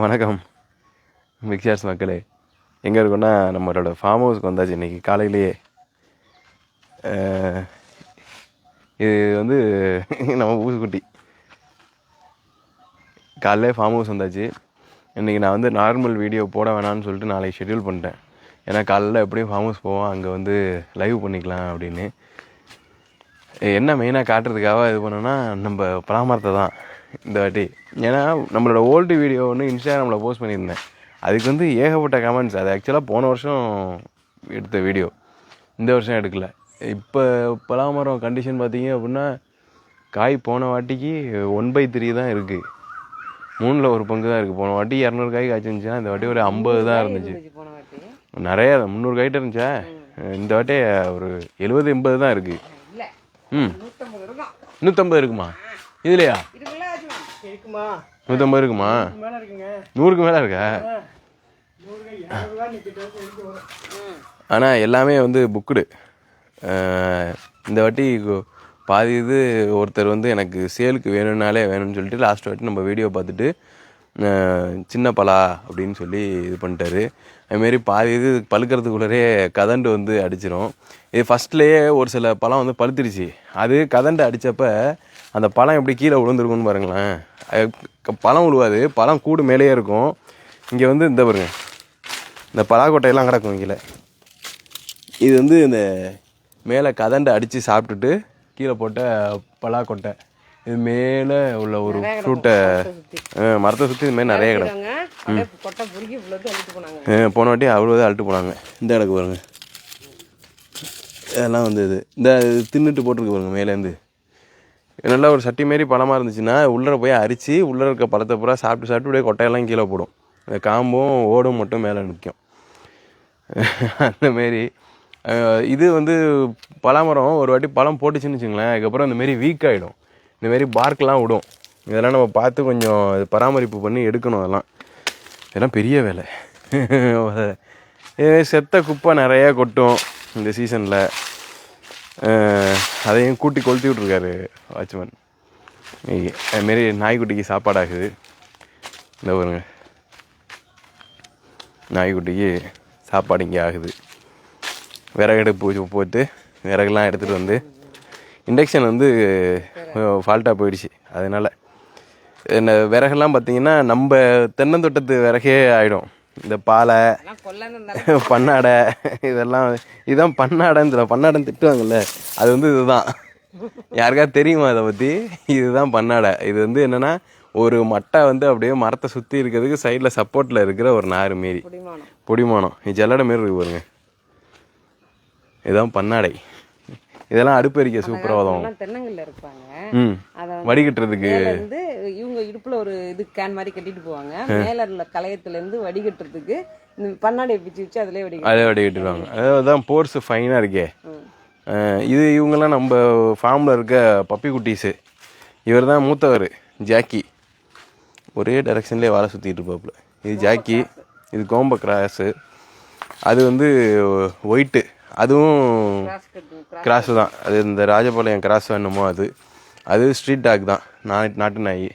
வணக்கம். மிக்சர்ஸ் மக்களே எங்கே இருக்கோன்னா நம்மளோட ஃபார்ம் ஹவுஸ்க்கு வந்தாச்சு இன்றைக்கி காலையிலேயே. இது வந்து நம்ம ஊசுக்குட்டி காலையிலே ஃபார்ம் ஹவுஸ் வந்தாச்சு. இன்றைக்கி நான் வந்து நார்மல் வீடியோ போட வேணாம்னு சொல்லிட்டு நாளைக்கு ஷெட்யூல் பண்ணிட்டேன். ஏன்னா காலையில் எப்படியும் ஃபார்ம் ஹவுஸ் போவோம் அங்கே வந்து லைவ் பண்ணிக்கலாம் அப்படின்னு. என்ன மெயினாக காட்டுறதுக்காக இது பண்ணோன்னா நம்ம பராமரத்தை தான் இந்த வாட்டி. ஏன்னா நம்மளோட ஓல்டு வீடியோ ஒன்று இன்ஸ்டாகிராமில் போஸ்ட் பண்ணியிருந்தேன். அதுக்கு வந்து ஏகப்பட்ட கமெண்ட்ஸ் அது ஆக்சுவலாக போன வருஷம் எடுத்த வீடியோ இந்த வருஷம் எடுக்கல. இப்போ பலாமரம் கண்டிஷன் பார்த்தீங்க அப்படின்னா காய் போன வாட்டிக்கு ஒன் பை த்ரீ தான் இருக்குது மூணில் ஒரு பங்கு தான் இருக்குது போன வாட்டி இரநூறு காய் காய்ச்சிருந்துச்சுன்னா இந்த வாட்டி ஒரு ஐம்பது தான் இருந்துச்சு. நிறைய முந்நூறு காய்ட்டு இருந்துச்சா? இந்த வாட்டி ஒரு எழுபது எண்பது தான் இருக்குது ம். நூற்றம்பது இருக்குமா. இதுலையா நூற்றம்பது இருக்குமா? மேல இருக்குங்க. நூறுக்கு மேலே இருக்கா? ஆனால் எல்லாமே வந்து புக்குடு இந்த வாட்டி பாதி இது ஒருத்தர் வந்து எனக்கு சேலுக்கு வேணும்னாலே வேணும்னு சொல்லிட்டு லாஸ்ட் வாட்டி நம்ம வீடியோ பார்த்துட்டு சின்ன பலா அப்படின்னு சொல்லி இது பண்ணிட்டாரு. அதுமாரி பாதி இது பழுக்கிறதுக்குள்ளரே கதண்டு வந்து அடிச்சிரும். இது ஃபஸ்ட்லேயே ஒரு சில பழம் வந்து பழுத்துருச்சு அது கதண்டு அடித்தப்ப அந்த பழம் எப்படி கீழே விழுந்துருக்குன்னு பாருங்களேன். பழம் விழுவாது பழம் கூடு மேலேயே இருக்கும். இங்கே வந்து இந்த பாருங்க. இந்த பலாக்கொட்டையெல்லாம் கிடக்கும் கீழே. இது வந்து இந்த மேலே கதண்டை அடித்து சாப்பிட்டுட்டு கீழே போட்ட பலாக்கொட்டை. இது மேலே உள்ள ஒரு ஃப்ரூட்டை மரத்தை சுற்றி இது மாதிரி நிறைய கிடக்கும். போன வாட்டி அவ்வளோதான் அழுட்டு போனாங்க. இந்த இடக்கு பாருங்க. இதெல்லாம் வந்து இது. இந்த தின்னுட்டு போட்டிருக்கு பாருங்க மேலேருந்து நல்லா ஒரு சட்டி மாரி பழமாக இருந்துச்சுன்னா உள்ளே போய் அரிச்சு உள்ளே இருக்க பழத்தை பூரா சாப்பிட்டு சாப்பிட்டு அப்படியே கொட்டையெல்லாம் கீழே போடும். இந்த காம்பும் ஓடும் மட்டும் மேலே நிற்கும் அந்த மாரி இது வந்து பலாமரம் ஒரு வாட்டி பழம் போட்டுச்சுன்னு வச்சுங்களேன் அதுக்கப்புறம் இந்த மாரி வீக் ஆகிடும் இந்தமாரி பார்க்கெலாம் விடும். இதெல்லாம் நம்ம பார்த்து கொஞ்சம் பராமரிப்பு பண்ணி எடுக்கணும் அதெல்லாம். இதெல்லாம் பெரிய வேலை. செத்த குப்பை நிறையா கொட்டும் இந்த சீசனில் அதையும் கூட்டி கொளுத்தி விட்ருக்காரு வாட்ச்மேன். அதுமாரி நாய்க்குட்டிக்கு சாப்பாடாகுது. இந்த பாருங்க. நாய்க்குட்டிக்கு சாப்பாடு இங்கே ஆகுது. விறகடுப்பு போட்டு விறகுலாம் எடுத்துகிட்டு வந்து இண்டக்ஷன் வந்து ஃபால்ட்டாக போயிடுச்சு. அதனால் இந்த விறகெல்லாம் பார்த்திங்கன்னா நம்ம தென்னந்தோட்டத்து விறகே ஆகிடும் இந்த பாலை பண்ணாடை இதெல்லாம் இதுதான் பண்ணாடைன்னு பண்ணாடைன்னு திட்டுவாங்கல்ல அது வந்து இதுதான். யாருக்காவது தெரியுமா அதை பற்றி இதுதான் பண்ணாடை. இது வந்து என்னன்னா ஒரு மட்டை வந்து அப்படியே மரத்தை சுற்றி இருக்கிறதுக்கு சைடில் சப்போர்ட்டில் இருக்கிற ஒரு நார் மாரி பொடிமானம். இது ஜல்லடை மாரி இருக்கு பாருங்க. இதுதான் பண்ணாடை. இதெல்லாம் அடுப்பெரிக்க சூப்பராக உதவும் ம். வடிகட்டுறதுக்கு. இவங்க இடுப்புல ஒரு இது கேன் மாதிரி கட்டிட்டு போவாங்க. மேல உள்ள களையத்துல இருந்து வடிகட்டுறதுக்கு இந்த பண்ணாடியை பிச்சு வச்சு அதுலயே வடிகட்டு அதை வடிகட்டுருவாங்க அதுதான் போர்ஸ் ஃபைனாக இருக்கே. இது இவங்கெல்லாம் நம்ம ஃபார்மில் இருக்க பப்பி குட்டீஸு. இவர் தான் மூத்தவர் ஜாக்கி. ஒரே டைரக்ஷன்லேயே வாழை சுற்றிட்டு இருப்பாப்புல. இது ஜாக்கி இது கோம்ப கிராஸு அது வந்து ஒயிட்டு அதுவும் கிராஸ் தான். அது இந்த ராஜபாளையம் கிராஸ் என்னமோ அது. அது ஸ்ட்ரீட் டாக் தான். நாய் நாட்டு நாய்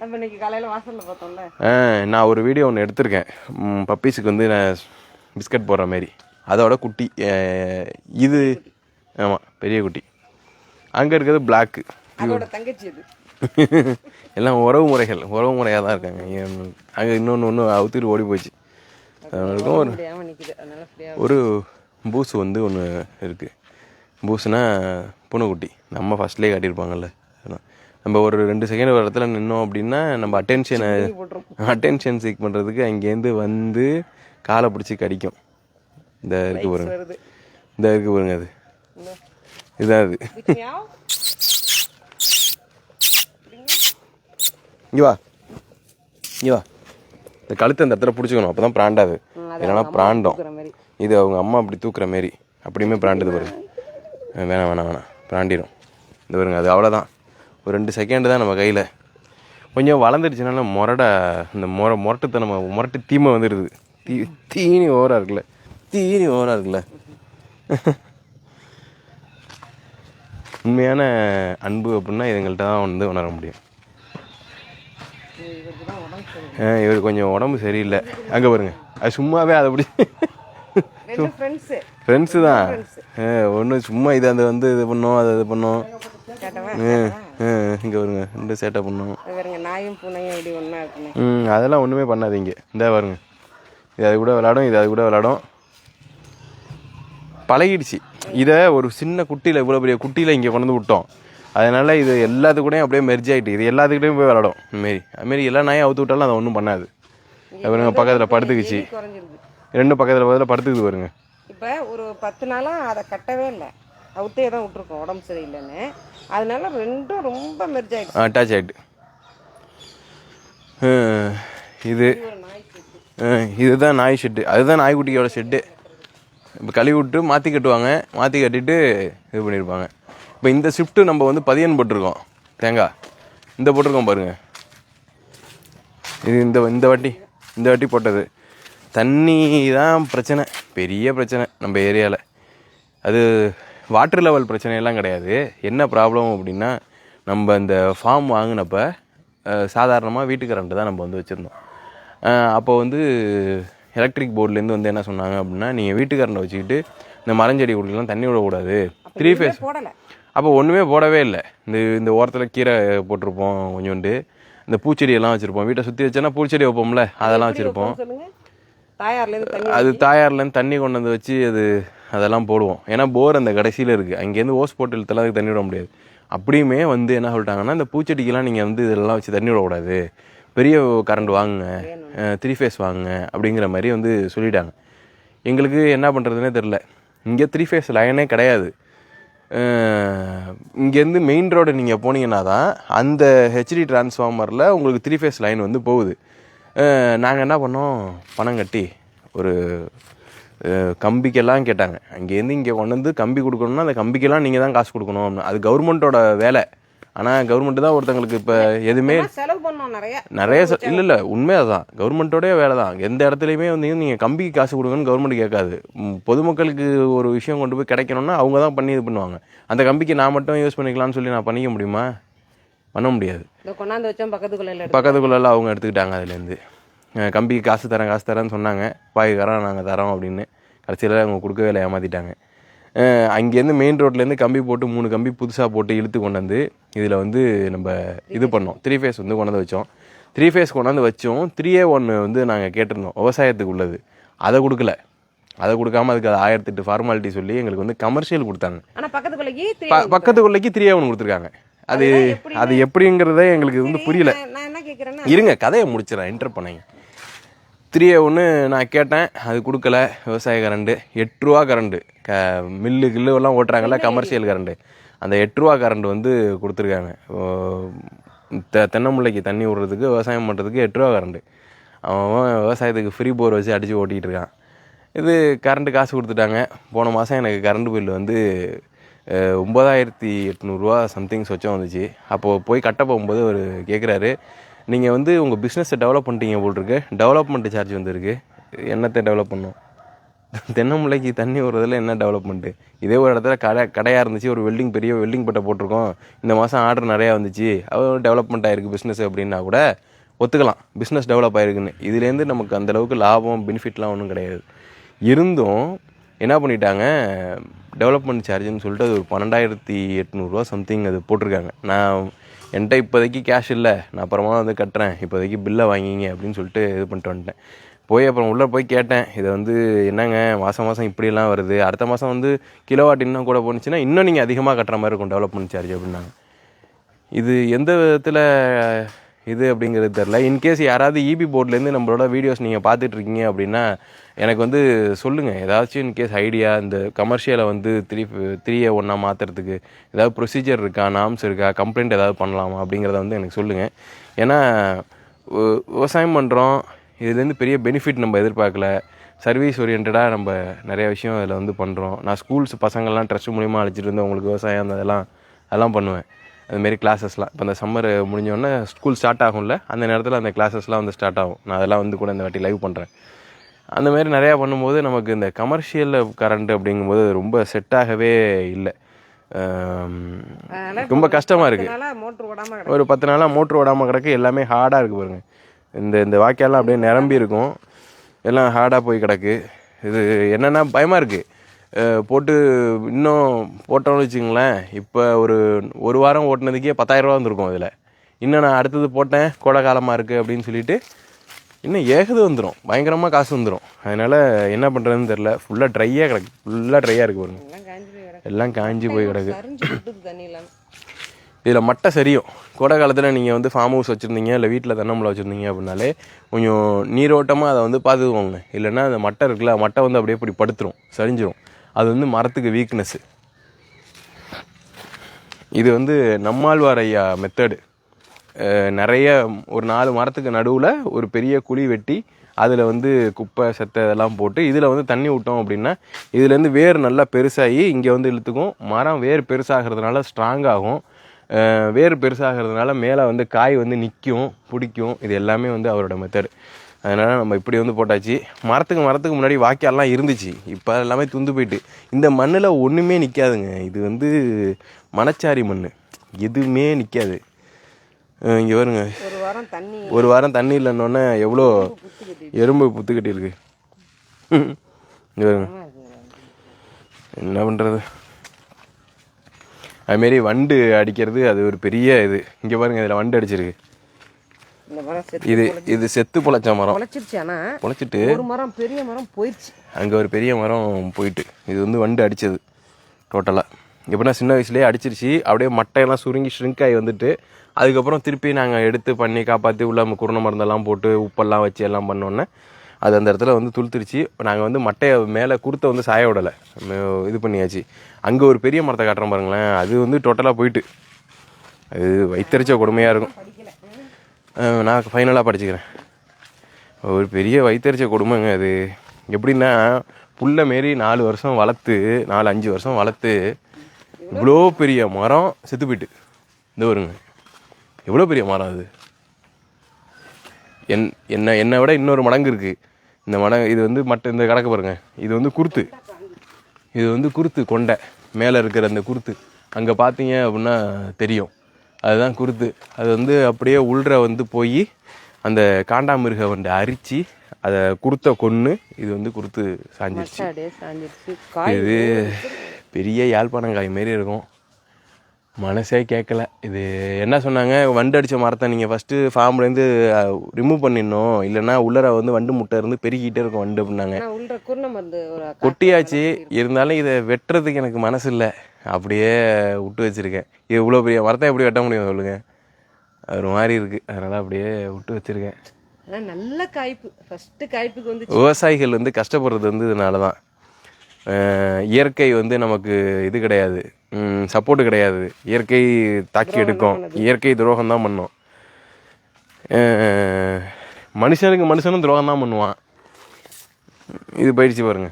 ஆ, நான் ஒரு வீடியோ ஒன்று எடுத்திருக்கேன். பப்பீஸுக்கு வந்து நான் பிஸ்கட் போடுற மாதிரி. அதோட குட்டி இது ஆமாம் பெரிய குட்டி. அங்கே இருக்கிறது பிளாக்கு தங்கச்சி எல்லாம் உறவு முறைகள் உறவு முறையாக தான் இருக்காங்க. அங்கே இன்னொன்று ஒன்று அவுத்துட்டு ஓடி போச்சு. ஒரு ஒரு பூஸ் வந்து ஒன்று இருக்குது பூஸ்னா பூனைக்குட்டி. நம்ம ஃபஸ்ட்லேயே காட்டியிருப்பாங்கல்ல. நம்ம ஒரு ரெண்டு செகண்ட் ஒரு இடத்துல நின்னோம் அப்படின்னா நம்ம அட்டென்ஷனை அட்டென்ஷன் சீக் பண்ணுறதுக்கு அங்கேருந்து வந்து காலை பிடிச்சி கடிக்கும். இந்த இருக்கு பாருங்க. இந்த இருக்கு பாருங்க அது. இதுதான் அது. இங்கே வா. இங்கே வா. இந்த கழுத்தை அந்த இடத்துல பிடிச்சிக்கணும். அப்போ தான் பிராண்டாது அம்மா பிராண்டம். இது அவங்க அம்மா அப்படி தூக்குற மாரி அப்படியுமே பிராண்டுது பாருங்க. வேணாம் வேணாம் வேணாம். பிராண்டிடும் இந்த பாருங்க அது அவ்வளோதான் ஒரு ரெண்டு செகண்ட் தான் நம்ம கையில். கொஞ்சம் வளர்ந்துருச்சுனால முரடை இந்த முர முரட்டுத்தனம் முரட்டு தீமை வந்துடுது. தீ தீனி ஓவராக இருக்குல்ல. தீனி ஓவராக இருக்குல்ல. உண்மையான அன்பு அப்படின்னா இதுங்கள்ட்ட தான் வந்து உணர முடியும். இவர் கொஞ்சம் உடம்பு சரியில்லை. அங்கே பாருங்க. அது சும்மாவே அதை அப்படி ரெண்டு ஃப்ரெண்ட்ஸு தான். ஒன்றும் சும்மா இதை அந்த வந்து இது பண்ணோம் அதை இது பண்ணோம். இங்கே வருங்க ரெண்டு சேட்டை பண்ணோம். பாருங்க நாயும் பூனையும் எப்படி ஒன்றா ம் அதெல்லாம் ஒன்றுமே பண்ணாதீங்க இந்த பாருங்க. இது அது கூட விளாடும் இது அது கூட விளாடும். பழகிடுச்சு. இதை ஒரு சின்ன குட்டியில் இவ்வளோ பெரிய குட்டியில் இங்கே கொண்டு வந்து விட்டோம். அதனால இது எல்லாத்து கூடயும் அப்படியே மெர்ஜ் ஆகிட்டு இது எல்லாத்துக்கிட்டையும் போய் விளாடும். இதுமாரி அதுமாரி எல்லா நாயும் அவுத்து விட்டாலும் அதை ஒன்றும் பண்ணாது. பாருங்க பக்கத்தில் படுத்துக்குச்சு. ரெண்டும் பக்கத்தில் பக்கத்தில் படுத்துக்குது பாருங்க. இப்போ ஒரு பத்து நாளாக அதை கட்டவே இல்லை. அவுத்தே தான் விட்ருக்கோம் உடம்பு சரியில்லைன்னு. அதனால ரெண்டும் ரொம்ப மெர்ஜ் ஆயிடுச்சு. அட்டாச் ஆகிட்டு இது நாய் இதுதான் நாய் ஷெட்டு அதுதான் நாய்க்குட்டியோட ஷெட்டு இப்போ கழுவி விட்டு மாற்றி கட்டுவாங்க. மாற்றி கட்டிட்டு இது பண்ணியிருப்பாங்க இப்போ இந்த ஷிஃப்ட்டு நம்ம வந்து பதியன் போட்டிருக்கோம். தேங்காய் இந்த போட்டிருக்கோம் பாருங்கள் இது இந்த இந்த வாட்டி இந்த வாட்டி போட்டது. தண்ணி தான் பிரச்சனை. பெரிய பிரச்சனை நம்ம ஏரியாவில் அது வாட்டர் லெவல் பிரச்சனையெல்லாம் கிடையாது. என்ன ப்ராப்ளம் அப்படின்னா நம்ம இந்த ஃபார்ம் வாங்கினப்ப சாதாரணமாக வீட்டு கரண்ட்டு தான் நம்ம வந்து வச்சுருந்தோம். அப்போ வந்து எலக்ட்ரிக் போர்ட்லேருந்து வந்து என்ன சொன்னாங்க அப்படின்னா நீங்கள் வீட்டு கரண்டை வச்சுக்கிட்டு இந்த மரஞ்செடி கொடுக்கலாம் தண்ணி விடக்கூடாது. த்ரீ ஃபேஸ் அப்போ ஒன்றுமே போடவே இல்லை. இந்த இந்த ஓரத்தில் கீரை போட்டிருப்போம் கொஞ்சோண்டு. இந்த பூச்செடியெல்லாம் வச்சுருப்போம். வீட்டை சுற்றி வச்சோன்னா பூச்செடி வைப்போம்ல அதெல்லாம் வச்சுருப்போம். அது தாயார்லேருந்து தண்ணி கொண்டு வந்து வச்சு அது அதெல்லாம் போடுவோம். ஏன்னா போர் அந்த கடைசியில் இருக்குது அங்கேருந்து ஓஸ் போட்டு இழுத்தெல்லாம் அதுக்கு தண்ணி விட முடியாது. அப்படியுமே வந்து என்ன சொல்லிட்டாங்கன்னா இந்த பூச்செடிக்கெலாம் நீங்கள் வந்து இதெல்லாம் வச்சு தண்ணி விடக்கூடாது. பெரிய கரண்ட் வாங்குங்க. த்ரீ ஃபேஸ் வாங்குங்க. அப்படிங்கிற மாதிரி வந்து சொல்லிட்டாங்க. எங்களுக்கு என்ன பண்ணுறதுனே தெரில இங்கே த்ரீ ஃபேஸ் லைனே கிடையாது. இங்கேருந்து மெயின் ரோடு நீங்கள் போனீங்கன்னா தான் அந்த ஹெச்டி டிரான்ஸ்ஃபார்மரில் உங்களுக்கு த்ரீ ஃபேஸ் லைன் வந்து போகுது. நாங்கள் என்ன பண்ணோம்? பணம் கட்டி ஒரு கம்பிக்கெல்லாம் கேட்டாங்க. அங்கேருந்து இங்கே கொண்டு வந்து கம்பி கொடுக்கணும்னா அந்த கம்பிக்கெல்லாம் நீங்கள் தான் காசு கொடுக்கணும் அப்படின்னு. அது கவர்மெண்ட்டோட வேலை. ஆனால் கவர்மெண்ட்டு தான் ஒருத்தங்களுக்கு இப்போ எதுவுமே செலவு பண்ணோம் நிறைய. நிறைய இல்ல இல்ல உண்மை அதான் கவர்மெண்ட்டோடைய வேலை தான். எந்த இடத்துலையுமே வந்து நீங்கள் கம்பிக்கு காசு கொடுங்கன்னு கவர்மெண்ட் கேட்காது. பொதுமக்களுக்கு ஒரு விஷயம் கொண்டு போய் கிடைக்கணும்னா அவங்க தான் பண்ணி இது பண்ணுவாங்க. அந்த கம்பிக்கு நான் மட்டும் யூஸ் பண்ணிக்கலாம்னு சொல்லி நான் பண்ணிக்க முடியுமா? பண்ண முடியாது. இந்த கொண்டாந்து வச்சோம் பக்கத்துக்குள்ள எடுத்து பக்கத்துக்குள்ளெல்லாம் அவங்க எடுத்துக்கிட்டாங்க அதுலேருந்து. கம்பிக்கு காசு தரேன் காசு தரேன்னு சொன்னாங்க. பாய்க்காரன் நாங்கள் தரோம் அப்படின்னு. கடைசியில் அவங்க கொடுக்கவே இல்லை ஏமாற்றிட்டாங்க அங்கேருந்து மெயின் ரோட்லேருந்து கம்பி போட்டு மூணு கம்பி புதுசாக போட்டு இழுத்து கொண்டு வந்து இதில் வந்து நம்ம இது பண்ணோம். த்ரீ ஃபேஸ் வந்து கொண்டாந்து வச்சோம். த்ரீ ஃபேஸ் கொண்டாந்து வச்சோம் த்ரீ ஏ ஒன்று வந்து நாங்கள் கேட்டிருந்தோம் விவசாயத்துக்கு உள்ளது. அதை கொடுக்கல. அதை கொடுக்காம அதுக்கு அது ஆயிரத்தெட்டு ஃபார்மாலிட்டி சொல்லி எங்களுக்கு வந்து கமர்ஷியல் கொடுத்தாங்க. ஆனா பக்கத்துக்குள்ளேயே ப பக்கத்துக்குள்ளைக்கு த்ரீ ஏ ஒன்று கொடுத்துருக்காங்க. அது அது எப்படிங்கிறதே எங்களுக்கு வந்து புரியல. இருங்க கதையை முடிச்சிடறேன் என்டர் பண்ணீங்க. த்ரீ ஒன்று நான் கேட்டேன் அது கொடுக்கல. விவசாய கரண்டு. எட்டு ரூபா கரண்டு. க மில்லு கில்லு எல்லாம் ஓட்டுறாங்கல்ல கமர்ஷியல் கரண்டு. அந்த எட்டு ரூபா கரண்ட் வந்து கொடுத்துருக்காங்க. தெ தென்னமுல்லைக்கு தண்ணி விடுறதுக்கு விவசாயம் பண்ணுறதுக்கு எட்டு ரூபா கரண்டு. அவன் விவசாயத்துக்கு ஃப்ரீ போர் வச்சு அடித்து ஓட்டிகிட்டு இருக்கான். இது கரண்ட்டு காசு கொடுத்துட்டாங்க. போன மாதம் எனக்கு கரண்ட் பில் வந்து ஒம்பதாயிரத்தி எட்நூறுரூவா சம்திங் சொச்சம் வந்துச்சு. அப்போது போய் கட்ட போகும்போது அவர் கேட்குறாரு நீங்கள் வந்து உங்கள் பிஸ்னஸை டெவலப் பண்ணிட்டீங்க போல் இருக்கு. டெவலப்மெண்ட் சார்ஜ் வந்துருக்கு. என்னத்தை டெவலப் பண்ணும் தென்னமுல்லைக்கு தண்ணி விடுறதுல என்ன டெவலப்மெண்ட்டு இதே ஒரு இடத்துல கடை கடையாக இருந்துச்சு ஒரு வெல்டிங் பெரிய வெல்டிங் பட்டை போட்டிருக்கோம். இந்த மாதம் ஆர்டர் நிறையா வந்துச்சு. அது டெவலப்மெண்ட் ஆயிருக்கு பிஸ்னஸ் அப்படின்னா கூட ஒத்துக்கலாம். பிஸ்னஸ் டெவலப் ஆயிருக்குன்னு. இதுலேருந்து நமக்கு அந்த அளவுக்கு லாபம் பெனிஃபிட்லாம் ஒன்றும் கிடையாது. இருந்தும் என்ன பண்ணிட்டாங்க? டெவலப்மெண்ட் சார்ஜுன்னு சொல்லிட்டு அது ஒரு பன்னெண்டாயிரத்தி எட்நூறுரூவா சம்திங் அது போட்டிருக்காங்க. நான் என்கிட்ட இப்போதைக்கு கேஷ் இல்லை. நான் அப்புறமா வந்து கட்டுறேன். இப்போதைக்கு பில்லை வாங்கிங்க அப்படின்னு சொல்லிட்டு இது பண்ணிட்டு வந்துட்டேன். போய் அப்புறம் உள்ளே போய் கேட்டேன். இதை வந்து என்னங்க மாதம் மாதம் இப்படியெல்லாம் வருது. அடுத்த மாதம் வந்து கிலோவாட் இன்னும் கூட போணுச்சுன்னா இன்னும் நீங்கள் அதிகமாக கட்டுற மாதிரி இருக்கும் டெவலப்மெண்ட் சார்ஜ் அப்படின்னாங்க. இது எந்த விதத்தில் இது அப்படிங்கிறது தெரில இன்கேஸ் யாராவது இபி போர்ட்லேருந்து நம்மளோட வீடியோஸ் நீங்கள் பார்த்துட்ருக்கீங்க அப்படின்னா எனக்கு வந்து சொல்லுங்கள் ஏதாச்சும் இன்கேஸ் ஐடியா இந்த கமர்ஷியலை வந்து த்ரீ த்ரீயை ஒன்றா மாற்றுறதுக்கு ஏதாவது ப்ரொசீஜர் இருக்கா நாம்ஸ் இருக்கா கம்ப்ளைண்ட் ஏதாவது பண்ணலாமா அப்படிங்கிறத வந்து எனக்கு சொல்லுங்கள் ஏன்னா விவசாயம் பண்ணுறோம் இதுலேருந்து பெரிய பெனிஃபிட் நம்ம எதிர்பார்க்கல. சர்வீஸ் ஓரியன்டாக நம்ம நிறைய விஷயம் அதில் வந்து பண்ணுறோம் நான் ஸ்கூல்ஸ் பசங்கள்லாம் ட்ரஸ்ட் மூலிமா அழைச்சிட்டு வந்து அவங்களுக்கு விவசாயம் அந்த இதெல்லாம் அதெல்லாம் பண்ணுவேன். அதுமாரி கிளாஸஸ்லாம் இப்போ அந்த சம்மர் முடிஞ்சோடனே ஸ்கூல் ஸ்டார்ட் ஆகும்ல அந்த நேரத்தில் அந்த கிளாஸஸ்லாம் வந்து ஸ்டார்ட் ஆகும். நான் அதெல்லாம் வந்து கூட இந்த வாட்டி லைவ் பண்ணுறேன் அந்த மாதிரி நிறையா பண்ணும்போது நமக்கு இந்த கமர்ஷியல் கரண்ட் அப்படிங்கும்போது ரொம்ப செட் ஆகவே இல்லை. ரொம்ப கஷ்டமாக இருக்குது ஒரு பத்து நாளாக மோட்ரு ஓடாமல் கிடக்கு. எல்லாமே ஹார்டாக இருக்குது பாருங்க. இந்த இந்த வாய்க்கால்லாம் அப்படியே நிரம்பி இருக்கும். எல்லாம் ஹார்டாக போய் கிடக்கு. இது என்னென்னா பயமாக இருக்குது போட்டு இன்னும் போட்டோம்னு வச்சுங்களேன் இப்போ ஒரு ஒரு வாரம் ஓட்டினதுக்கே பத்தாயிரரூவா வந்திருக்கும் அதில். இன்னும் நான் அடுத்தது போட்டேன் கோடை காலமாக இருக்குது அப்படின்னு சொல்லிட்டு இன்னும் ஏகுது வந்துடும் பயங்கரமாக காசு வந்துடும் அதனால் என்ன பண்ணுறதுன்னு தெரில ஃபுல்லாக ட்ரையாக கிடக்கு. ஃபுல்லாக ட்ரையாக இருக்குது பாருங்க. எல்லாம் காஞ்சி போய் கிடக்கு. இதில் மட்டை சரியும். கோடை காலத்தில் நீங்கள் வந்து ஃபார்ம் ஹவுஸ் வச்சுருந்தீங்க இல்லை வீட்டில் தென்னம்பழம் வச்சுருந்தீங்க அப்படின்னாலே கொஞ்சம் நீரோட்டமாக அதை வந்து பார்த்துக்கோங்க இல்லைன்னா அந்த மட்டை இருக்குல்ல மட்டை வந்து அப்படியே இப்படி படுத்துரும். சரிஞ்சிரும். அது வந்து மரத்துக்கு வீக்னஸ்ஸு இது வந்து நம்மாழ்வார் ஐயா மெத்தடு நிறைய ஒரு நாலு மரத்துக்கு நடுவில் ஒரு பெரிய குழி வெட்டி அதில் வந்து குப்பை செத்தை இதெல்லாம் போட்டு இதில் வந்து தண்ணி விட்டோம் அப்படின்னா இதுலேருந்து வேர் நல்லா பெருசாகி இங்கே வந்து இழுத்துக்கும். மரம் வேர் பெருசாகிறதுனால ஸ்ட்ராங் ஆகும். வேர் பெருசாகிறதுனால மேலே வந்து காய் வந்து நிற்கும் பிடிக்கும். இது எல்லாமே வந்து அவரோட மெத்தடு அதனால் நம்ம இப்படி வந்து போட்டாச்சு. மரத்துக்கு மரத்துக்கு முன்னாடி வாய்க்கால்லாம் இருந்துச்சு. இப்போ எல்லாமே துந்து போயிட்டு. இந்த மண்ணில் ஒன்றுமே நிற்காதுங்க இது வந்து மணச்சாரி மண் எதுவுமே நிற்காது இங்கே வருங்க ஒரு வாரம் தண்ணி இல்லைன்னொன்னே எவ்வளோ எறும்பு புத்து கட்டியிருக்கு இங்கே வருங்க என்ன பண்ணுறது அதுமாரி வண்டு அடிக்கிறது அது ஒரு பெரிய இது. இங்கே பாருங்க இதில் வண்டு அடிச்சிருக்கு. இந்த மரம் செத்து இது இது செத்து பொழைச்ச மரம். முளைச்சிருச்சு ஆனா பொழைச்சிட்டு ஒரு மரம் பெரிய மரம் போயிடுச்சு அங்கே ஒரு பெரிய மரம் போயிட்டு இது வந்து வண்டு அடிச்சது டோட்டலாக எப்படின்னா சின்ன வயசுலேயே அடிச்சிருச்சு. அப்படியே மட்டையெல்லாம் சுருங்கி shrink ஆகி வந்துட்டு அதுக்கப்புறம் திருப்பி நாங்கள் எடுத்து பண்ணி காப்பாற்றி உள்ள குருணை மருந்தெல்லாம் போட்டு உப்பெல்லாம் வச்சு எல்லாம் பண்ணோன்னே அது அந்த இடத்துல வந்து துளுத்துருச்சு. நாங்கள் வந்து மட்டையை மேலே குருத்தை வந்து சாய விடலை. இது பண்ணியாச்சு. அங்கே ஒரு பெரிய மரத்தை காட்டுறோம் பாருங்களேன். அது வந்து டோட்டலாக போயிட்டு அது வைத்தறிச்ச கொடுமையாக இருக்கும். நான் ஃபைனலாக படிச்சுக்கிறேன். ஒரு பெரிய வைத்தறிச்ச கொடுமைங்க அது. எப்படின்னா புல்லை மாரி நாலு வருஷம் வளர்த்து நாலு அஞ்சு வருஷம் வளர்த்து இவ்வளோ பெரிய மரம் செத்து போயிட்டு. இந்த வருங்க எவ்வளோ பெரிய மரம் அது? என் என்ன என்னை விட இன்னொரு மடங்கு இருக்குது இந்த மடங்கு இது வந்து மற்ற இந்த கணக்கு பாருங்கள் இது வந்து குருத்து. இது வந்து குருத்து கொண்டை. மேலே இருக்கிற அந்த குருத்து. அங்கே பார்த்தீங்க அப்படின்னா தெரியும். அதுதான் குருத்து. அது வந்து அப்படியே உள்ற வந்து போய் அந்த காண்டாமிருக வந்து அரிச்சு அதை குருத்தை கொன்று இது வந்து குருத்து சாஞ்சிருச்சு. காய் இது பெரிய யாழ்ப்பாணங்காய் மாரி இருக்கும். மனசே கேட்கல இது என்ன சொன்னாங்க? வண்டு அடித்த மரத்தை நீங்கள் ஃபஸ்ட்டு ஃபார்ம்லேருந்து ரிமூவ் பண்ணிடணும். இல்லைன்னா உள்ளர வந்து வண்டு முட்டை இருந்து பெருகிட்டே இருக்கும் வண்டு அப்படின்னாங்க. கொட்டியாச்சு. இருந்தாலும் இதை வெட்டுறதுக்கு எனக்கு மனசு இல்லை. அப்படியே விட்டு வச்சுருக்கேன். இது இவ்வளோ பெரிய மரத்தை எப்படி வெட்ட முடியும் சொல்லுங்கள் ஒரு மாதிரி இருக்குது அதனால் அப்படியே விட்டு வச்சுருக்கேன். நல்ல காய்ப்பு. ஃபர்ஸ்ட் காய்ப்புக்கு வந்து விவசாயிகள் வந்து கஷ்டப்படுறது வந்து இதனால தான் இயற்கை வந்து நமக்கு இது கிடையாது. சப்போர்ட் கிடையாது. இயற்கை தாக்கி எடுக்கும். இயற்கை துரோகம் தான் பண்ணும். மனுஷனுக்கு மனுஷனும் துரோகம் தான் பண்ணுவான். இது போயிடுச்சு பாருங்க.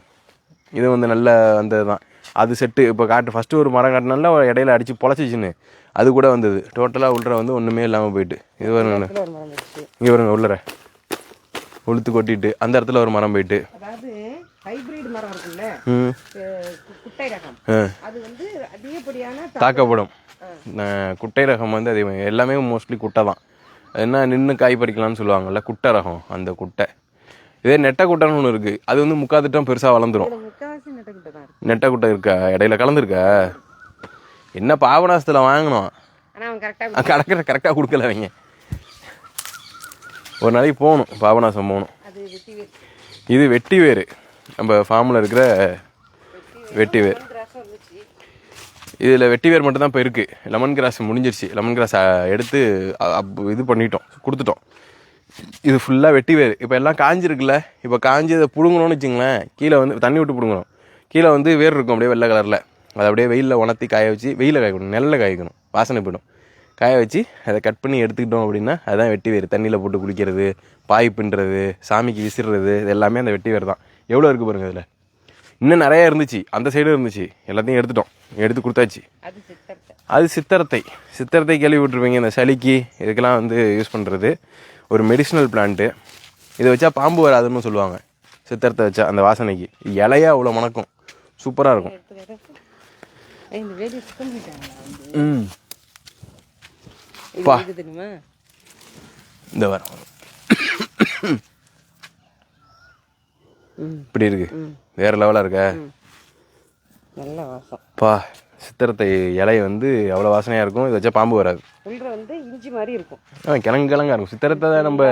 இது வந்து நல்ல அந்த தான். அது செட்டு இப்போ காட்டு ஃபஸ்ட்டு ஒரு மரம் காட்டினால இடையில அடித்து பொழைச்சிச்சின்னு அது கூட வந்தது. டோட்டலாக உள்ள வந்து ஒன்றுமே இல்லாமல் போயிட்டு. இது பாருங்க. இங்கே பாருங்க உள்ளர உளுத்து கொட்டிட்டு அந்த இடத்துல ஒரு மரம் போயிட்டு. ஹைபிரிட் மரம் இருக்குல்ல குட்டை ரகம் அது வந்து அதிகப்படியான தாக்கப்படும். குட்டை ரகம் வந்து அது எல்லாமே மோஸ்ட்லி குட்டை தான் அது என்ன நின்று காய் பறிக்கலாம்னு சொல்லுவாங்கல்ல குட்டை ரகம் அந்த குட்டை. இதே நெட்டை குட்டைன்னு ஒன்று இருக்குது அது வந்து முக்காத்திட்டம் பெருசாக இருக்கு நெட்டை குட்டை இருக்கா. இடையில கலந்துருக்கா? என்ன பாபநாசத்தில் வாங்கினோம்? கரெக்டாக கரெக்டாக கொடுக்கல. அவங்க. ஒரு நாளைக்கு போகணும் பாபநாசம் போகணும். இது வெட்டி வேறு நம்ம ஃபார்மில் இருக்கிற வெட்டி வேர் இதில் வெட்டி வேர் மட்டும் தான் இப்போ இருக்குது லெமன் கிராஸ் முடிஞ்சிருச்சு. லெமன் கிராஸ் எடுத்து இது பண்ணிட்டோம். கொடுத்துட்டோம். இது ஃபுல்லாக வெட்டி வேர் இப்போ எல்லாம் காஞ்சிருக்குல்ல? இப்போ காஞ்சி அதை பிடுங்கணும்னு வச்சுங்களேன் கீழே வந்து தண்ணி விட்டு பிடுங்கணும். கீழே வந்து வேர் இருக்கும் அப்படியே வெள்ளை கலரில் அதை அப்படியே வெயிலில் உணர்த்தி காய வச்சு வெயிலில் காய்க்கணும் நெல்லில் காய்க்கணும். வாசனை போயிடும். காய வச்சு அதை கட் பண்ணி எடுத்துக்கிட்டோம் அப்படின்னா அதுதான் வெட்டி வேர் தண்ணியில் போட்டு குளிக்கிறது பாய் பின்னுறது சாமிக்கு விசிறது இது எல்லாமே அந்த வெட்டி வேர் தான். எவ்வளோ இருக்குது பாருங்க அதில் இன்னும் நிறைய இருந்துச்சு. அந்த சைடும் இருந்துச்சு. எல்லாத்தையும் எடுத்துட்டோம். எடுத்து கொடுத்தாச்சு. அது சித்தர்த்த. சித்தரத்தை. கேள்விப்பட்டிருப்பீங்க இந்த சளிக்கு. இதுக்கெல்லாம் வந்து யூஸ் பண்ணுறது ஒரு மெடிசினல் பிளான்ட்டு இதை வச்சா பாம்பு வராதுன்னு சொல்லுவாங்க. சித்தரத்தை வச்சா அந்த வாசனைக்கு. இலையா அவ்வளோ மணக்கும். சூப்பராக இருக்கும். ம். பா. இந்த வர. இப்படி இருக்கு. வேற லெவலாக இருக்க? நல்ல வாசம். பா சித்திரத்தை இலை வந்து அவ்வளோ வாசனையாக இருக்கும். இதை வச்சா பாம்பு வராது. உள்ள வந்து இஞ்சி மாதிரி இருக்கும். ஆ கிழங்கு கிழங்கா இருக்கும். சித்திரத்தை தான் நம்ம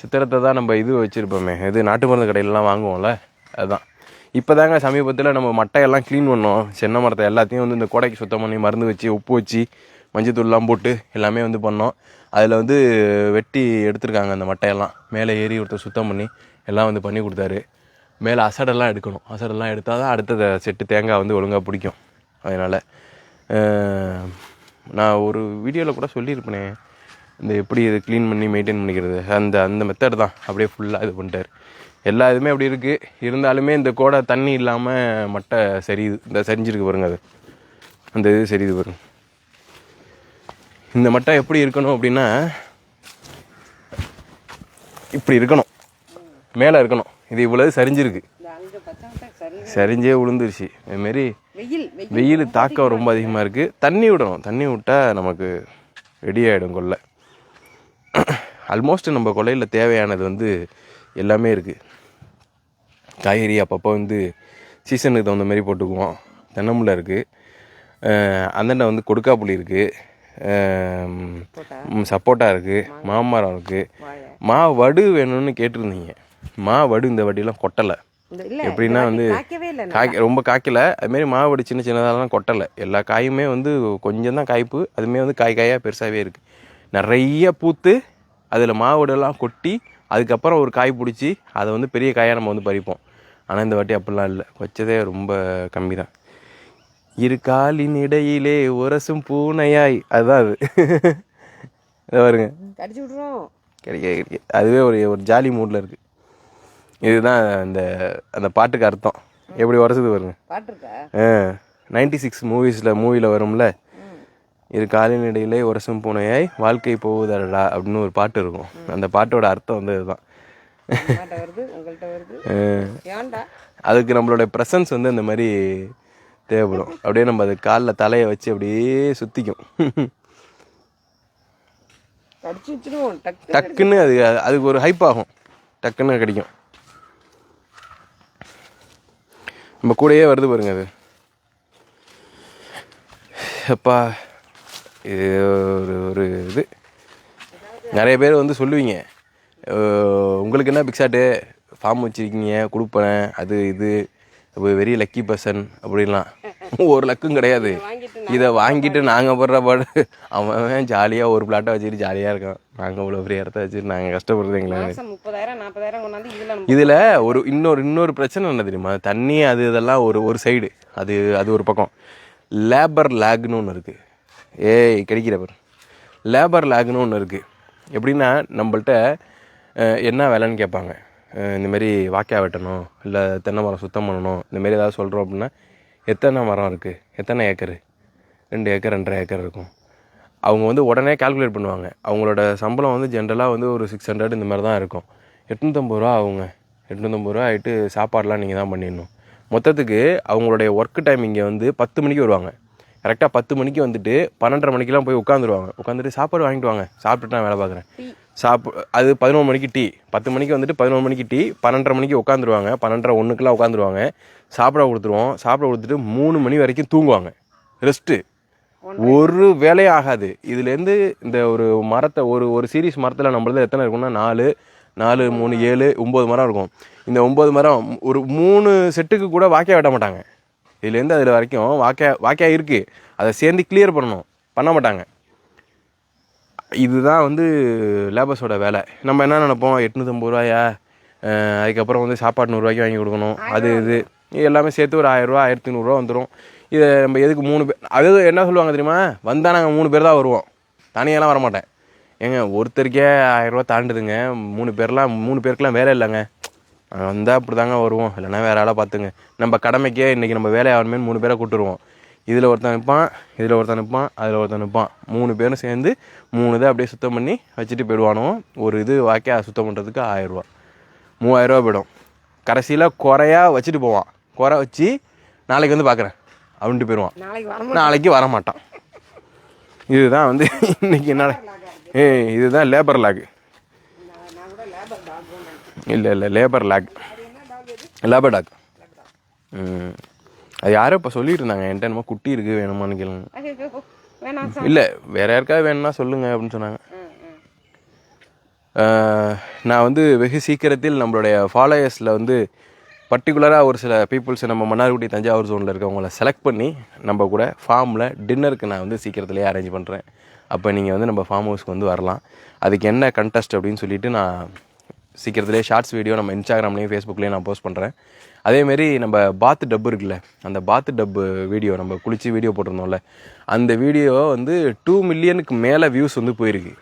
சித்திரத்தை தான் நம்ம இது வச்சுருப்போமே. இது நாட்டு மருந்து கடையிலலாம் வாங்குவோம்ல? அதுதான். இப்போ தாங்க சமீபத்தில் நம்ம மட்டையெல்லாம் க்ளீன் பண்ணோம். சென்னை மரத்தை எல்லாத்தையும் வந்து இந்த கோடைக்கு சுத்தம் பண்ணி மருந்து வச்சு உப்பு வச்சு மஞ்சத்தூள்லாம் போட்டு எல்லாமே வந்து பண்ணோம். அதில் வந்து வெட்டி எடுத்திருக்காங்க அந்த மட்டையெல்லாம். மேலே ஏறி ஒருத்தர் சுத்தம் பண்ணி எல்லாம் வந்து பண்ணி கொடுத்தாரு. மேலே அசடெல்லாம் எடுக்கணும். அசடெல்லாம் எடுத்தால் தான் அடுத்த செட்டு தேங்காய் வந்து ஒழுங்காக பிடிக்கும். அதனால் நான் ஒரு வீடியோவில் கூட சொல்லியிருப்பேனே. இந்த எப்படி இது க்ளீன் பண்ணி மெயின்டைன் பண்ணிக்கிறது? அந்த அந்த மெத்தட் தான். அப்படியே ஃபுல்லாக இது பண்ணிட்டார். எல்லா இதுவுமே அப்படி இருக்குது இருந்தாலுமே இந்த கோடை தண்ணி இல்லாமல் மட்டை சரியுது. இந்த சரிஞ்சிருக்கு பாருங்க அது. அந்த இது சரியுது பாருங்க. இந்த மட்டை எப்படி இருக்கணும் அப்படின்னா இப்படி இருக்கணும். மேலே இருக்கணும். இது இவ்வளவு சரிஞ்சிருக்கு. சரிஞ்சே விழுந்துருச்சு அதுமாரி வெயில் தாக்கம் ரொம்ப அதிகமாக இருக்குது தண்ணி விடணும். தண்ணி விட்டால் நமக்கு ரெடி ஆகிடும் கொல்லை. ஆல்மோஸ்ட் நம்ம கொல்லையில் தேவையானது வந்து எல்லாமே இருக்குது காய்கறி அப்பப்போ வந்து சீசனுக்கு தகுந்த மாதிரி போட்டுக்குவோம். தென்னமுல்லை இருக்குது அந்தண்டை வந்து கொடுக்காப்புளி இருக்குது சப்போட்டா. இருக்குது மாமரம் இருக்குது மா வடு வேணும்னு கேட்டிருந்தீங்க. மா வடு இந்த வாட்டிலாம் கொட்டலை எப்படின்னா வந்து காய்க்க ரொம்ப காய்க்கல. அதுமாரி மாவடு சின்ன சின்னதாலாம் கொட்டலை. எல்லா காயுமே வந்து கொஞ்சம் தான் காய்ப்பு. அதுமே வந்து காய் காயாக பெருசாகவே இருக்குது நிறைய பூத்து அதில் மாவடெல்லாம் கொட்டி அதுக்கப்புறம் ஒரு காய் பிடிச்சி அதை வந்து பெரிய காயாக நம்ம வந்து பறிப்போம். ஆனால் இந்த வாட்டி அப்படிலாம் இல்லை. வச்சதே ரொம்ப கம்மி தான். இரு காலின் இடையிலே உரசும் பூனையாய். அதுதான் அது. இதை பாருங்க. கடிச்சு கிடைக்க கிடைக்க. அதுவே ஒரு ஒரு ஜாலி மூடில் இருக்குது இதுதான் அந்த அந்த பாட்டுக்கு அர்த்தம். எப்படி பாட்டு இருக்கா நைன்டி சிக்ஸ் மூவிஸில் மூவியில் வரும்ல? இது காலின் இடையிலே உரசும் பூனையாய் வாழ்க்கை போகுதடா அப்படின்னு ஒரு பாட்டு இருக்கும். அந்த பாட்டோட அர்த்தம் வந்து இதுதான். அதுக்கு நம்மளோட ப்ரெசன்ஸ் வந்து இந்த மாதிரி தேவைப்படும். அப்படியே நம்ம அது காலில் தலையை வச்சு அப்படியே சுற்றிக்கும் டக்குன்னு அது அதுக்கு ஒரு ஹைப் ஆகும். டக்குன்னு கிடைக்கும். நம்ம கூடயே வருது பாருங்க அது. அப்பா இது ஒரு ஒரு இது. நிறைய பேர் வந்து சொல்லுவீங்க. உங்களுக்கு என்ன பிக்ஸாட்டு ஃபார்ம் வச்சுருக்கீங்க கொடுப்பேன் அது இது. வெரி லக்கி பர்சன் அப்படின்லாம். ஒரு லக்கும் கிடையாது. இதை வாங்கிட்டு நாங்கள் படுற பாடு. அவன் ஜாலியாக ஒரு பிளாட்டை வச்சுட்டு ஜாலியாக இருக்கான். நாங்கள் இவ்வளோ பெரிய இடத்த வச்சுட்டு நாங்கள் கஷ்டப்படுறது எங்களை மாசம் முப்பதாயிரம் நாற்பதாயிரம் கொண்டாந்து இதுல ஒரு இன்னொரு இன்னொரு பிரச்சனை என்ன தெரியுமா? தண்ணி அது இதெல்லாம் ஒரு ஒரு சைடு அது அது ஒரு பக்கம். லேபர் லேக்னு ஒன்று இருக்குது ஏய் கிடைக்கிற பாரு. லேபர் லேக்னு ஒன்று இருக்குது எப்படின்னா நம்மள்ட்ட என்ன வேலைன்னு கேட்பாங்க. அஹ், இந்த மாதிரி வாக்கியா வெட்டணும் இல்லை தென்னை மரம் சுத்தம் பண்ணணும் இந்த மாதிரி ஏதாவது சொல்கிறோம் அப்படின்னா எத்தனை மரம் இருக்குது எத்தனை ஏக்கரு? ரெண்டு ஏக்கர் ரெண்டரை ஏக்கர் இருக்கும். அவங்க வந்து உடனே கால்குலேட் பண்ணுவாங்க. அவங்களோட சம்பளம் வந்து ஜென்ரலாக வந்து ஒரு சிக்ஸ் ஹண்ட்ரட் இந்த மாதிரி தான் இருக்கும். எட்நூற்றம்பது ரூபா ஆகுங்க. எட்நூற்றம்பது ரூபா ஆகிட்டு சாப்பாடெலாம் நீங்கள் தான் பண்ணிடணும். மொத்தத்துக்கு அவங்களுடைய ஒர்க் டைம் இங்கே வந்து பத்து மணிக்கு வருவாங்க. கரெக்டாக பத்து மணிக்கு வந்துட்டு பன்னெண்டரை மணிக்கெலாம் போய் உட்காந்துருவாங்க. உட்காந்துட்டு சாப்பாடு வாங்கிட்டு வாங்க. சாப்பிட்டுட்டு நான் வேலை பார்க்குறேன். சாப்பு அது பதினொன்று மணிக்கு டீ. பத்து மணிக்கு வந்துட்டு பதினொன்று மணிக்கு டீ பன்னெண்டரை மணிக்கு உட்காந்துருவாங்க. பன்னெண்டரை ஒன்றுக்கெலாம் உட்காந்துருவாங்க. சாப்பிட கொடுத்துருவோம். சாப்பிட கொடுத்துட்டு மூணு மணி வரைக்கும் தூங்குவாங்க. ரெஸ்ட்டு ஒரு வேலையும் ஆகாது. இதுலேருந்து இந்த ஒரு மரத்தை ஒரு ஒரு சீரிஸ் மரத்தில் நம்மளது எத்தனை இருக்கும்னா நாலு நாலு மூணு ஏழு ஒம்பது மரம் இருக்கும். இந்த ஒம்பது மரம் ஒரு மூணு செட்டுக்கு கூட வாக்கியா வெட்ட மாட்டாங்க. இதுலேருந்து அதில் வரைக்கும் வாக்கியா வாக்கியா இருக்குது அதை சேர்ந்து கிளியர் பண்ணணும். பண்ண மாட்டாங்க. இதுதான் வந்து லேபர்ஸோட வேலை. நம்ம என்ன நினைப்போம்? எட்நூற்றம்பது ரூபாயா? அதுக்கப்புறம் வந்து சாப்பாடு நூறுரூவாய்க்கு வாங்கி கொடுக்கணும். அது இது இது. எல்லாமே சேர்த்து ஒரு ஆயிரரூவா ஆயிரத்தி நூறுரூவா வந்துடும் இதை நம்ம எதுக்கு மூணு பேர் அது என்ன சொல்லுவாங்க தெரியுமா? வந்தால் நாங்கள் மூணு பேர் தான் வருவோம். தனியெல்லாம் வரமாட்டேன். ஏங்க ஒருத்தருக்கே ஆயிரரூவா தாண்டுதுங்க. மூணு பேர்லாம் மூணு பேருக்குலாம் வேலை இல்லைங்க. வந்தால் அப்படி தாங்க வருவோம். இல்லைன்னா வேறு ஆளாக பார்த்துங்க. நம்ம கடமைக்கே இன்றைக்கி நம்ம வேலை ஆகணுமேனு மூணு பேரை கூட்டுருவோம் இதில் ஒருத்தன் நிற்பான் இதில் ஒருத்தன் நிற்பான் அதில் ஒருத்தன் நிற்பான் மூணு பேரும் சேர்ந்து மூணு இதை அப்படியே சுத்தம் பண்ணி வச்சுட்டு போயிடுவானோ ஒரு இது வாக்கியா சுத்தம் பண்ணுறதுக்கு ஆயிரரூவா மூவாயிரரூவா போயிடும். கடைசியில் குறையா வச்சுட்டு போவான். குறை வச்சு நாளைக்கு வந்து பார்க்குறேன் அப்படின்ட்டு போயிடுவான். நாளைக்கு வர நாளைக்கு வர மாட்டான். இதுதான் வந்து இன்னைக்கு என்ன? ஏ இதுதான் லேபர் லாக் இல்லை இல்லை லேபர் லாக் லேபர் டாக் ம். அது யாரோ இப்போ சொல்லிட்டு இருந்தாங்க. என்கிட்ட என்னமோ குட்டி இருக்குது வேணுமான்னு கேளுங்க. இல்லை வேற யாருக்காவது வேணும்னா சொல்லுங்க அப்படின்னு சொன்னாங்க. நான் வந்து வெகு சீக்கிரத்தில் நம்மளுடைய ஃபாலோயர்ஸில் வந்து பர்டிகுலராக ஒரு சில பீப்புள்ஸ் நம்ம மன்னார்குடி தஞ்சாவூர் ஜோனில் இருக்கவங்கள செலக்ட் பண்ணி நம்ம கூட ஃபார்மில் டின்னருக்கு நான் வந்து சீக்கிரத்துலேயே அரேஞ்ச் பண்ணுறேன் அப்போ நீங்கள் வந்து நம்ம ஃபார்ம் ஹவுஸ்க்கு வந்து வரலாம். அதுக்கு என்ன கண்டெஸ்ட் அப்படின்னு சொல்லிட்டு நான் சீக்கிரத்துலேயே ஷார்ட்ஸ் வீடியோ நம்ம இன்ஸ்டாகிராம்லேயும் ஃபேஸ்புக்லேயும் நான் போஸ்ட் பண்ணுறேன் அதேமாரி நம்ம பாத்து டப்பு இருக்குல்ல அந்த பாத்து டப்பு வீடியோ நம்ம குளித்து வீடியோ போட்டிருந்தோம்ல அந்த வீடியோ வந்து டூ மில்லியனுக்கு மேலே வியூஸ் வந்து போயிருக்கு.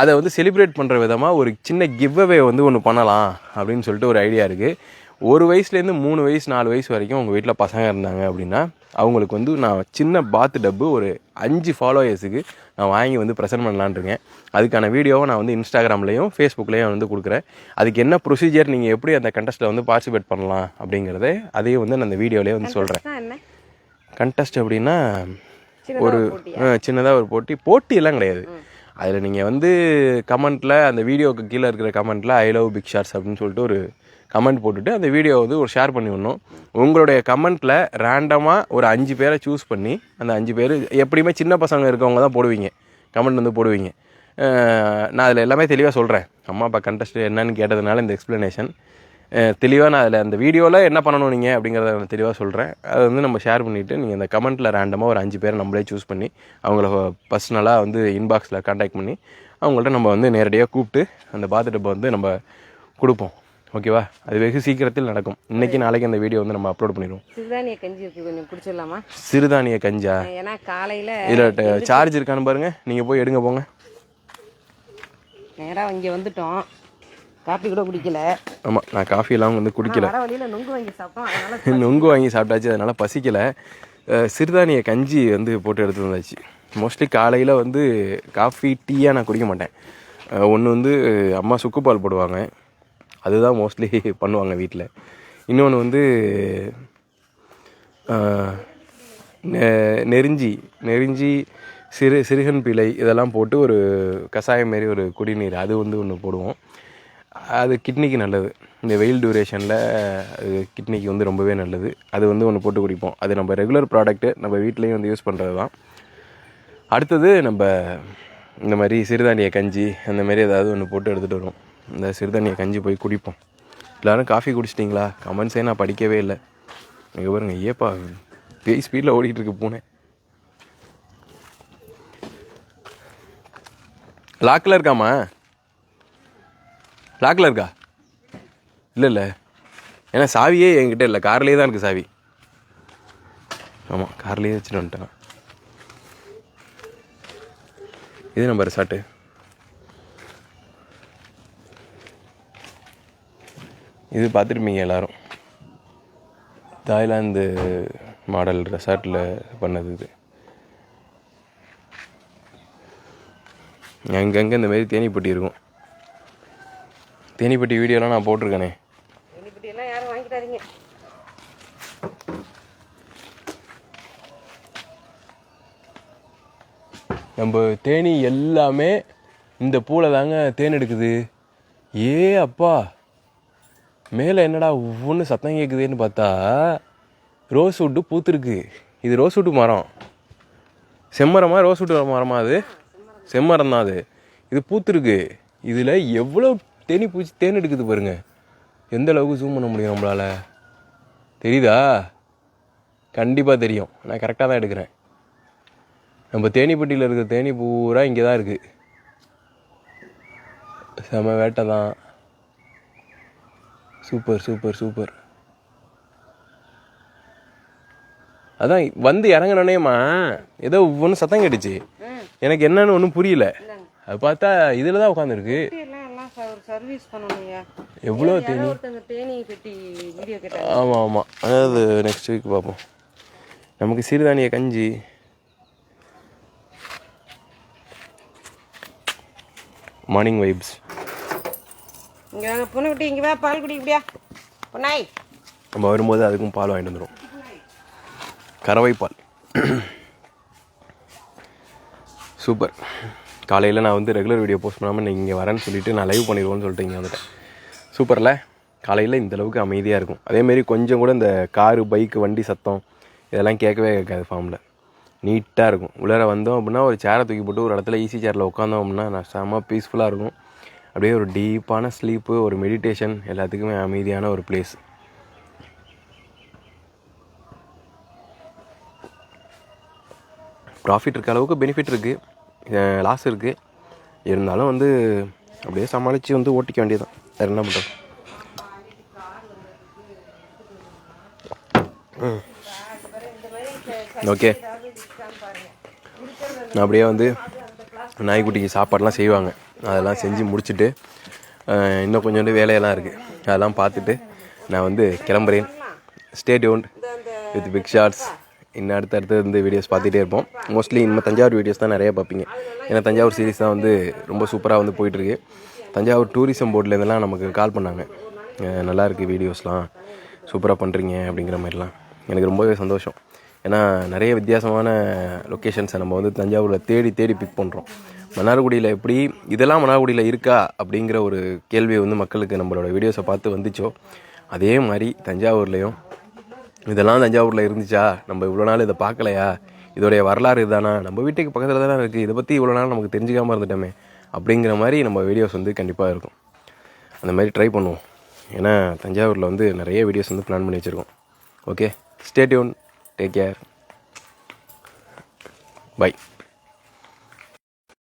அதை வந்து செலிப்ரேட் பண்ணுற விதமாக ஒரு சின்ன கிவ்அவே வந்து ஒன்று பண்ணலாம் அப்படின்னு சொல்லிட்டு ஒரு ஐடியா இருக்குது ஒரு வயசுலேருந்து மூணு வயசு நாலு வயசு வரைக்கும் உங்கள் வீட்டில் பசங்க இருந்தாங்க அப்படின்னா அவங்களுக்கு வந்து நான் சின்ன பாத்து டப்பு ஒரு அஞ்சு ஃபாலோயர்ஸுக்கு நான் வாங்கி வந்து ப்ரெசென்ட் பண்ணலான்னு இருக்கேன். அதுக்கான வீடியோவை நான் வந்து இன்ஸ்டாகிராம்லேயும் ஃபேஸ்புக்லேயும் வந்து கொடுக்குறேன். அதுக்கு என்ன ப்ரொசீஜர் நீங்கள் எப்படி அந்த கண்டஸ்ட்டில் வந்து பார்ட்டிசிபேட் பண்ணலாம் அப்படிங்கிறத அதையும் வந்து நான் அந்த வீடியோலேயே வந்து சொல்கிறேன் கண்டெஸ்ட் அப்படின்னா ஒரு? சின்னதாக ஒரு போட்டி. போட்டியெல்லாம் கிடையாது. அதில் நீங்கள் வந்து கமெண்ட்டில் அந்த வீடியோக்கு கீழே இருக்கிற கமெண்ட்டில் ஐ லவ் பிக் ஷார்ட்ஸ் அப்படின்னு சொல்லிட்டு ஒரு கமெண்ட் போட்டுட்டு அந்த வீடியோ வந்து ஒரு ஷேர் பண்ணி விடணும். உங்களுடைய கமெண்ட்டில் ரேண்டமாக ஒரு அஞ்சு பேரை சூஸ் பண்ணி அந்த அஞ்சு பேர் எப்படியுமே சின்ன பசங்க இருக்கவங்க தான் போடுவீங்க. கமெண்ட் வந்து போடுவீங்க. நான் அதில் எல்லாமே தெளிவாக சொல்கிறேன் அம்மா அப்பா கண்டஸ்ட் என்னன்னு கேட்டதுனால இந்த எக்ஸ்ப்ளனேஷன் தெளிவாக நான் அதில் அந்த வீடியோவில் என்ன பண்ணணும் நீங்கள் அப்படிங்கிறத நான் தெளிவாக சொல்கிறேன் அதை வந்து நம்ம ஷேர் பண்ணிவிட்டு நீங்கள் இந்த கமெண்ட்டில் ரேண்டமாக ஒரு அஞ்சு பேரை நம்மளே சூஸ் பண்ணி அவங்கள பர்சனலாக வந்து இன்பாக்ஸில் காண்டாக்ட் பண்ணி அவங்கள்ட்ட நம்ம வந்து நேரடியாக கூப்பிட்டு அந்த பாத்டப்பை வந்து நம்ம கொடுப்போம். ஓகேவா? அது வெகு சீக்கிரத்தில் நடக்கும். இன்னைக்கு நாளைக்கு அந்த வீடியோ வந்து நம்ம அப்லோட் பண்ணிடுவோம். சிறுதானிய கஞ்சி இருக்கு கொஞ்சம் குடிச்சிடலாமா? சிறுதானிய கஞ்சா. ஏன்னா காலையில இதில் சார்ஜ் இருக்கான்னு பாருங்கள் நீங்கள் போய் எடுங்க போங்க. நேரா இங்க வந்துட்டோம். காப்பி கூட குடிக்கல. ஆமாம் நான் காஃபியெல்லாம் வந்து குடிக்கல. வழியில நுங்கு வாங்கி சாப்பிட்டோம் நொங்கு வாங்கி சாப்பிட்டாச்சு அதனால் பசிக்கலை. சிறுதானிய கஞ்சி வந்து போட்டு எடுத்து வந்தாச்சு. மோஸ்ட்லி காலையில் வந்து காஃபி டீயாக நான் குடிக்க மாட்டேன். ஒன்று வந்து அம்மா சுக்குப்பால் போடுவாங்க. அதுதான் மோஸ்ட்லி பண்ணுவாங்க வீட்டில் இன்னொன்று வந்து நெ- நெருஞ்சி நெருஞ்சி சிறு சிறுகன் பிழை இதெல்லாம் போட்டு ஒரு கஷாயம் மாரி ஒரு குடிநீர் அது வந்து ஒன்று போடுவோம். அது கிட்னிக்கு நல்லது. இந்த வெயில் டியூரேஷனில் அது கிட்னிக்கு வந்து ரொம்பவே நல்லது. அது வந்து ஒன்று போட்டு குடிப்போம். அது நம்ம ரெகுலர் ப்ராடக்ட்டு நம்ம வீட்லேயும் வந்து யூஸ் பண்ணுறது தான் அடுத்தது நம்ம இந்த மாதிரி சிறுதானிய கஞ்சி அந்த மாதிரி ஏதாவது ஒன்று போட்டு எடுத்துகிட்டு வருவோம். இந்த சிறுதண்ணியை கஞ்சி போய் குடிப்போம். எல்லோரும் காஃபி குடிச்சிட்டிங்களா? கமெண்ட்ஸே நான் படிக்கவே இல்லை. இங்கே பாருங்க ஏப்பா பேய் ஸ்பீடில் ஓடிட்டு இருக்கு பூனை. லாக்கில் இருக்காமா லாக்கில் இருக்கா? இல்லை இல்லை. ஏன்னா சாவியே என்கிட்ட இல்லை. கார்லேயே தான் இருக்குது சாவி. ஆமாம் கார்லேயே வச்சுட்டு வந்துட்டேன். இது நம்பர் சாட்டு இது பார்த்துருப்பீங்க எல்லாரும். தாய்லாந்து மாடல் ரெசார்ட்டில் பண்ணது இது. அங்கங்கே இந்த தேனிப்பட்டி இருக்கும். தேனிப்பட்டி வீடியோலாம் நான் போட்டிருக்கேனே. யாரும் வாங்கிட்டாதீங்க நம்ம தேனி எல்லாமே இந்த பூவில் தாங்க தேன் எடுக்குது. ஏ அப்பா. மேலே என்னடா ஒவ்வொன்று சத்தம் கேட்குதுன்னு பார்த்தா ரோஸ் வுட்டு பூத்துருக்கு. இது ரோஸ் வுட்டு மரம். செம்மரமாக ரோஸ் வுட்டு மரமா அது? செம்மரம் தான் அது. இது பூத்துருக்கு. இதில் எவ்வளோ தேனி பூச்சி தேன் எடுக்குது பாருங்க. எந்த அளவுக்கு ஜூம் பண்ண முடியும் நம்மளால்? தெரியுதா? கண்டிப்பாக தெரியும். நான் கரெக்டாக தான் எடுக்கிறேன். நம்ம தேனிப்பட்டியில் இருக்கிற தேனி பூரா இங்கே தான் இருக்குது செம வேட்டை தான். Super super super. அதான் வந்து இறங்கினோடனேம்மா ஏதோ ஒன்று சத்தம் கேட்டுச்சு. எனக்கு என்னன்னு ஒன்றும் புரியல. அது பார்த்தா இதில் தான் உட்காந்துருக்கு எவ்வளோ தேனி? ஆமாம் ஆமாம் அதாவது நெக்ஸ்ட் வீக் பார்ப்போம். நமக்கு சிறுதானிய கஞ்சி. மார்னிங் வைப்ஸ் இங்கே வாங்க பொண்ணு விட்டு வா பால் குடி இப்படியா. பொண்ணாய் நம்ம வரும்போது அதுக்கும் பால் வாங்கிட்டு வந்துடும் கறவைப்பால். சூப்பர். காலையில் நான் வந்து ரெகுலர் வீடியோ போஸ்ட் பண்ணாமல் நீங்கள் இங்கே வரேன்னு சொல்லிட்டு நான் லைவ் பண்ணிடுவோன்னு சொல்லிட்டு இங்கே வந்துட்டேன் சூப்பரில்? காலையில் இந்த அளவுக்கு அமைதியாக இருக்கும். அதேமாரி கொஞ்சம் கூட இந்த காரு பைக்கு வண்டி சத்தம் இதெல்லாம் கேட்கவே கேட்காது ஃபார்மில் நீட்டாக இருக்கும். உள்ளார வந்தோம் அப்படின்னா ஒரு சேரை தூக்கி போட்டு ஒரு இடத்துல ஈஸி சேரில் உட்காந்தோம் அப்படின்னா நான் செம்ம பீஸ்ஃபுல்லாக இருக்கும். அப்படியே ஒரு டீப்பான ஸ்லீப்பு ஒரு மெடிடேஷன் எல்லாத்துக்குமே அமைதியான ஒரு பிளேஸ் ப்ராஃபிட் இருக்க அளவுக்கு பெனிஃபிட் இருக்குது லாஸ் இருக்குது இருந்தாலும் வந்து அப்படியே சமாளித்து வந்து ஓட்டிக்க வேண்டியதுதான். வேறு என்ன பண்ணுறோம் ஓகே நான் அப்படியே வந்து நாய்க்குட்டிக்கு சாப்பாடெலாம் செய்வாங்க. அதெல்லாம் செஞ்சு முடிச்சுட்டு இன்னும் கொஞ்சோண்டு வேலையெல்லாம் இருக்குது அதெல்லாம் பார்த்துட்டு நான் வந்து கிளம்புறேன். ஸ்டேடியோன் வித் பிக் ஷார்ட்ஸ் இன்னும் அடுத்தடுத்து வந்து வீடியோஸ் பார்த்துட்டே இருப்போம். மோஸ்ட்லி இனிமேல் தஞ்சாவூர் வீடியோஸ் தான் நிறைய பார்ப்பீங்க. ஏன்னா தஞ்சாவூர் சீரிஸ் தான் வந்து ரொம்ப சூப்பராக வந்து போயிட்டுருக்கு. தஞ்சாவூர் டூரிசம் போர்ட்லேருந்துலாம் நமக்கு கால் பண்ணாங்க. நல்லாயிருக்கு வீடியோஸ்லாம் சூப்பராக பண்ணுறீங்க அப்படிங்கிற மாதிரிலாம். எனக்கு ரொம்பவே சந்தோஷம். ஏன்னா நிறைய வித்தியாசமான லொக்கேஷன்ஸை நம்ம வந்து தஞ்சாவூரில் தேடி தேடி பிக் பண்ணுறோம் மன்னார்குடியில் எப்படி இதெல்லாம் மன்னார்குடியில் இருக்கா அப்படிங்கிற ஒரு கேள்வி வந்து மக்களுக்கு நம்மளோட வீடியோஸை பார்த்து வந்துச்சோ? அதே மாதிரி தஞ்சாவூர்லேயும் இதெல்லாம் தஞ்சாவூரில் இருந்துச்சா? நம்ம இவ்வளோ நாள் இதை பார்க்கலையா? இதோடைய வரலாறு இதுதானா நம்ம வீட்டுக்கு பக்கத்தில் தானே இருக்குது இதை பற்றி இவ்வளோ நாள் நமக்கு தெரிஞ்சுக்காமல் இருந்துட்டோமே அப்படிங்கிற மாதிரி நம்ம வீடியோஸ் வந்து கண்டிப்பாக இருக்கும். அந்த மாதிரி ட்ரை பண்ணுவோம். ஏன்னா தஞ்சாவூரில் வந்து நிறைய வீடியோஸ் வந்து பிளான் பண்ணி வச்சுருக்கோம். Okay stay tuned take care bye